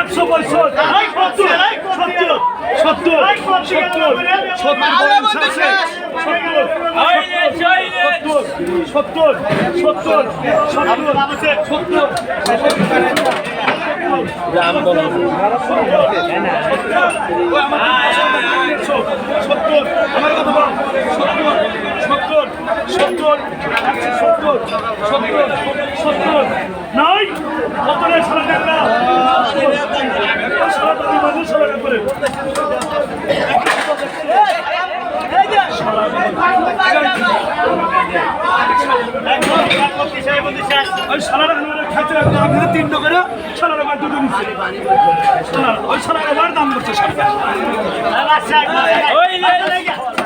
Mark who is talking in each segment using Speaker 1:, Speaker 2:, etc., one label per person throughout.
Speaker 1: একশো পঁয়ষট্টি সত্তর সত্তর সত্তর সত্তর সত্তর সত্তর সত্তর আমার কথা বল সত্তর সত্তর সত্তর সত্তর সত্তর সত্তর নাই সত্তরের সারা টাকা সারা টাকা মানুষ করে ওই সালারা খাইতে রাখতে আমি তিনটা করে সালারা বার দুটো নিচ্ছে ওই সালারা আবার দাম করছে সরকার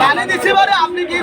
Speaker 1: পানি
Speaker 2: দিচ্ছি আপনি কি